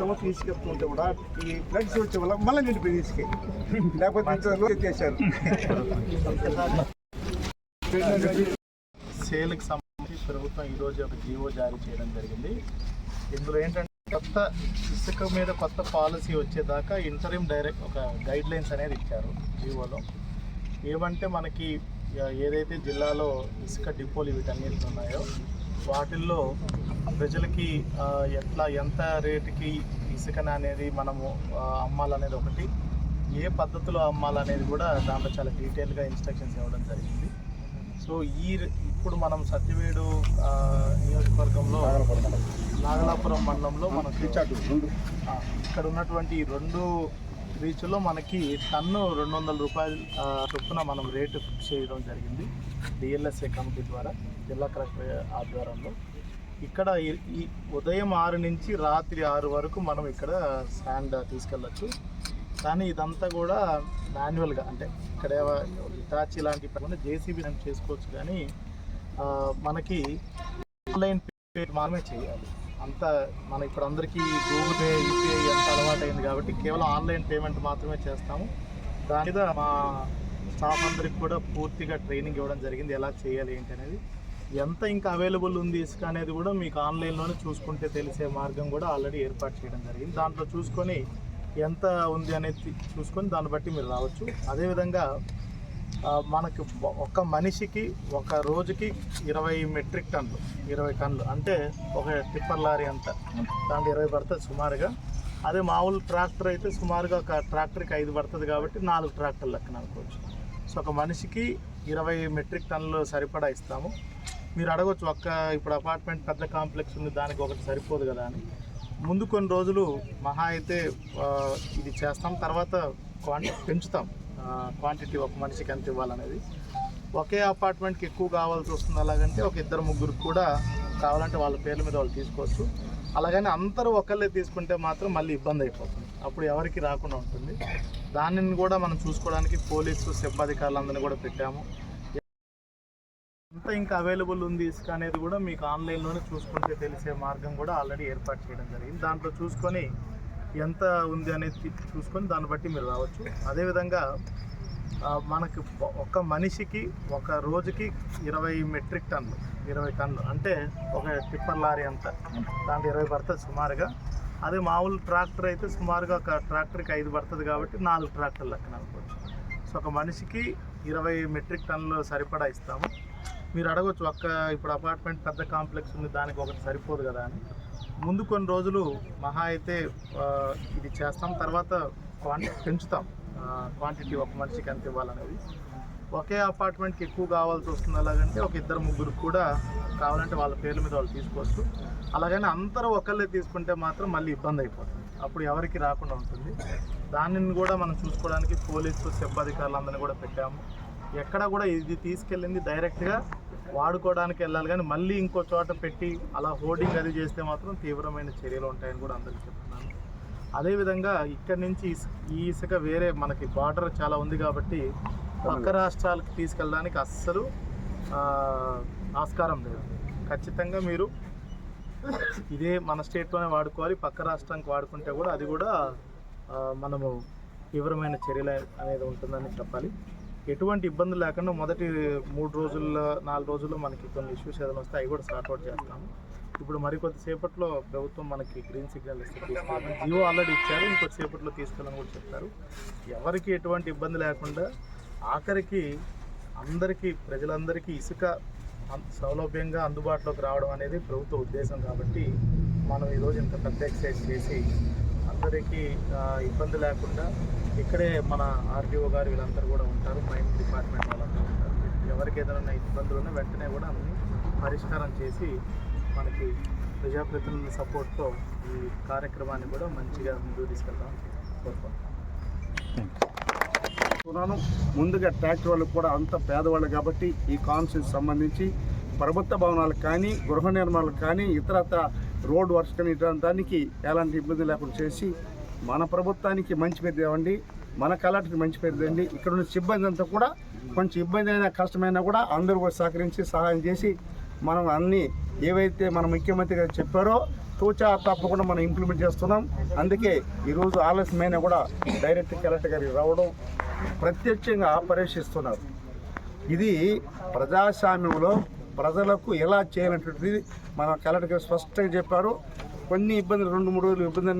సంవత్సరం తీసుకెళ్తుంటే కూడా ఈ ఫ్లడ్స్ వచ్చే వల్ల మళ్ళీ నిండిపోయి తీసుకే లేకపోతే చేశారు. సేల్కి సంబంధించి ప్రభుత్వం ఈరోజు ఒక జీవో జారీ చేయడం జరిగింది. ఇందులో ఏంటంటే కొత్త ఇసుక మీద కొత్త పాలసీ వచ్చేదాకా ఇంటరిమ్ డైరెక్ట్ ఒక గైడ్ లైన్స్ అనేది ఇచ్చారు జీవోలో. ఏమంటే మనకి ఏదైతే జిల్లాలో ఇసుక డిపోలు వీటన్నిటి ఉన్నాయో వాటిల్లో ప్రజలకి ఎట్లా ఎంత రేటుకి ఇసుకని అనేది మనము అమ్మాలనేది ఒకటి. ఏ పద్ధతిలో అమ్మాలనేది కూడా దాంట్లో చాలా డీటెయిల్గా ఇన్స్ట్రక్షన్స్ ఇవ్వడం జరిగింది. సో ఈ ఇప్పుడు మనం సత్యవేడు నియోజకవర్గంలో నాగలాపురం మండలంలో మనకు ఆ, ఇక్కడ ఉన్నటువంటి రెండు బీచ్లో మనకి టన్ను రెండు వందల రూపాయలు చొప్పున మనం రేటు ఫిక్స్ చేయడం జరిగింది డిఎల్ఎస్ఏ కమిటీ ద్వారా జిల్లా కలెక్టర్ ఆధ్వర్యంలో. ఇక్కడ ఈ- ఉదయం ఆరు నుంచి రాత్రి ఆరు వరకు మనం ఇక్కడ శాండ్ తీసుకెళ్ళచ్చు. కానీ ఇదంతా కూడా మాన్యువల్గా అంటే ఇక్కడ ఇటాచి లాంటి పని జేసీబీ చేసుకోవచ్చు కానీ మనకి ఆన్లైన్ పేమెంట్ మాత్రమే చేయాలి. అంత మన ఇప్పుడు అందరికీ గూగుల్ పే యూపీఐ ఎంత అలవాటైంది కాబట్టి కేవలం ఆన్లైన్ పేమెంట్ మాత్రమే చేస్తాము. దాని మీద మా స్టాఫ్ అందరికి కూడా పూర్తిగా ట్రైనింగ్ ఇవ్వడం జరిగింది. ఎలా చేయాలి ఏంటి అనేది. ఎంత ఇంకా అవైలబుల్ ఉంది ఇసుక అనేది కూడా మీకు ఆన్లైన్లోనే చూసుకుంటే తెలిసే మార్గం కూడా ఆల్రెడీ ఏర్పాటు చేయడం జరిగింది. దాంట్లో చూసుకొని ఎంత ఉంది అనేది చూసుకొని దాన్ని బట్టి మీరు రావచ్చు. అదేవిధంగా మనకు ఒక మనిషికి ఒక రోజుకి ఇరవై మెట్రిక్ టన్నులు ఇరవై టన్నులు. అంటే ఒక టిప్పర్ లారీ అంత. దాంట్లో ఇరవై పడుతుంది సుమారుగా. అదే మామూలు ట్రాక్టర్ అయితే సుమారుగా ఒక ట్రాక్టర్కి ఐదు పడుతుంది కాబట్టి నాలుగు ట్రాక్టర్లు లెక్కన అనుకోవచ్చు. సో ఒక మనిషికి ఇరవై మెట్రిక్ టన్నులు సరిపడా ఇస్తాము. మీరు అడగవచ్చు ఒక్క ఇప్పుడు అపార్ట్మెంట్ పెద్ద కాంప్లెక్స్ ఉంది దానికి ఒకటి సరిపోదు కదా అని. ముందు కొన్ని రోజులు మహా అయితే ఇది చేస్తాం. తర్వాత క్వాంటిటీ పెంచుతాం. క్వాంటిటీ ఒక మనిషికి ఎంత ఇవ్వాలనేది. ఒకే అపార్ట్మెంట్కి ఎక్కువ కావాల్సి వస్తుంది అలాగంటే ఒక ఇద్దరు ముగ్గురు కూడా కావాలంటే వాళ్ళ పేర్ల మీద వాళ్ళు తీసుకోవచ్చు. అలాగని అందరూ ఒకళ్ళే తీసుకుంటే మాత్రం మళ్ళీ ఇబ్బంది అయిపోతుంది. అప్పుడు ఎవరికి రాకుండా ఉంటుంది. దానిని కూడా మనం చూసుకోవడానికి పోలీసు సిబ్బందికారులందరినీ కూడా పెట్టాము. ఎంత ఇంకా అవైలబుల్ ఉంది ఇసుక అనేది కూడా మీకు ఆన్లైన్లోనే చూసుకుంటే తెలిసే మార్గం కూడా ఆల్రెడీ ఏర్పాటు చేయడం జరిగింది. దాంట్లో చూసుకొని ఎంత ఉంది అనేది చూసుకొని దాన్ని బట్టి మీరు రావచ్చు. అదేవిధంగా మనకి మనకు ఒక మనిషికి ఒక రోజుకి ఇరవై మెట్రిక్ టన్లు ఇరవై టన్నులు అంటే ఒక టిప్పర్ లారీ అంత దాంట్లో ఇరవై పడుతుంది సుమారుగా. అదే మామూలు ట్రాక్టర్ అయితే సుమారుగా ఒక ట్రాక్టర్కి ఐదు పడుతుంది కాబట్టి నాలుగు ట్రాక్టర్లు లెక్కన అనుకోవచ్చు సో ఒక మనిషికి ఇరవై మెట్రిక్ టన్నులు సరిపడా ఇస్తాము. మీరు అడగవచ్చు ఒక్క ఇప్పుడు అపార్ట్మెంట్ పెద్ద కాంప్లెక్స్ ఉంది దానికి ఒకటి సరిపోదు కదా అని. ముందు కొన్ని రోజులు మహా అయితే ఇది చేస్తాం. తర్వాత క్వాంటిటీ పెంచుతాం. క్వాంటిటీ ఒక మనిషికి ఎంత ఇవ్వాలనేది. ఒకే అపార్ట్మెంట్కి ఎక్కువ కావాల్సి వస్తుంది అలాగంటే ఒక ఇద్దరు ముగ్గురు కూడా కావాలంటే వాళ్ళ పేర్ల మీద వాళ్ళు తీసుకోవచ్చు. అలాగని అందరూ ఒకళ్ళే తీసుకుంటే మాత్రం మళ్ళీ ఇబ్బంది అయిపోతుంది. అప్పుడు ఎవరికి రాకుండా ఉంటుంది. దానిని కూడా మనం చూసుకోవడానికి పోలీసు సిబ్బందికారులందరినీ కూడా పెట్టాము. ఎక్కడ కూడా ఇది తీసుకెళ్ళింది డైరెక్ట్గా వాడుకోవడానికి వెళ్ళాలి కానీ మళ్ళీ ఇంకో చోట పెట్టి అలా హోర్డింగ్ అది చేస్తే మాత్రం తీవ్రమైన చర్యలు ఉంటాయని కూడా అందరికీ చెప్తున్నాను. అదేవిధంగా ఇక్కడి నుంచి ఈ ఇసుక వేరే మనకి బార్డర్ చాలా ఉంది కాబట్టి పక్క రాష్ట్రాలకు తీసుకెళ్ళడానికి అస్సలు ఆస్కారం లేదు. ఖచ్చితంగా మీరు ఇదే మన స్టేట్లోనే వాడుకోవాలి పక్క రాష్ట్రానికి వాడుకుంటే కూడా అది కూడా మనము తీవ్రమైన చర్యలు అనేది ఉంటుందని చెప్పాలి. ఎటువంటి ఇబ్బంది లేకుండా మొదటి మూడు రోజుల్లో నాలుగు రోజుల్లో మనకి కొన్ని ఇష్యూస్ ఏదైనా వస్తే అవి కూడా సార్ట్అవుట్ చేస్తాము. ఇప్పుడు మరికొద్ది సేపట్లో ప్రభుత్వం మనకి గ్రీన్ సిగ్నల్ ఇస్తే తీసుకెళ్ళాలి జియో ఆల్రెడీ ఇచ్చారు ఇంకొద్ది సేపట్లో తీసుకెళ్ళని కూడా చెప్తారు ఎవరికి ఎటువంటి ఇబ్బంది లేకుండా ఆఖరికి అందరికీ ప్రజలందరికీ ఇసుక అం- సౌలభ్యంగా అందుబాటులోకి రావడం అనేది ప్రభుత్వ ఉద్దేశం కాబట్టి మనం ఈరోజు ఇంత పెద్ద ఎక్సైజ్ చేసి అందరికీ ఇబ్బంది లేకుండా ఇక్కడే మన ఆర్డీఓ గారు వీళ్ళందరూ కూడా ఉంటారు మైన్ డిపార్ట్మెంట్ వాళ్ళందరూ ఉంటారు. ఎవరికి ఏదైనా ఇబ్బందులు ఉన్నా వెంటనే కూడా అన్ని పరిష్కారం చేసి మనకి ప్రజాప్రతినిధుల సపోర్ట్తో ఈ కార్యక్రమాన్ని కూడా మంచిగా ముందుకు తీసుకెళ్తామని కోరుకుంటున్నాను ముందుగా ట్రాక్టర్ వాళ్ళకి కూడా అంత పేదవాళ్ళు కాబట్టి ఈ కాన్సెప్ట్ సంబంధించి ప్రభుత్వ భవనాలు కానీ గృహ నిర్మాణాలు కానీ ఇతరత్ర రోడ్ వర్క్స్ కానీ ఇటువంటి దానికి ఎలాంటి ఇబ్బంది లేకుండా చేసి మన ప్రభుత్వానికి మంచి పేరు తేవండి మన కలెక్టర్కి మంచి పేరు తేండి ఇక్కడ ఉన్న సిబ్బంది అంతా కూడా కొంచెం ఇబ్బంది అయినా కష్టమైనా కూడా అందరూ కూడా సహకరించి సహాయం చేసి మనం అన్ని ఏవైతే మన ముఖ్యమంత్రి గారు చెప్పారో తూచా తప్పకుండా మనం ఇంప్లిమెంట్ చేస్తున్నాం. అందుకే ఈరోజు ఆలస్యమైనా కూడా డైరెక్ట్ కలెక్టర్ గారికి రావడం ప్రత్యక్షంగా పరీక్షిస్తున్నారు ఇది ప్రజాస్వామ్యంలో ప్రజలకు ఎలా చేయాలనేటువంటిది మన కలెక్టర్ గారు స్పష్టంగా చెప్పారు. కొన్ని ఇబ్బందులు రెండు మూడు రోజులు ఇబ్బంది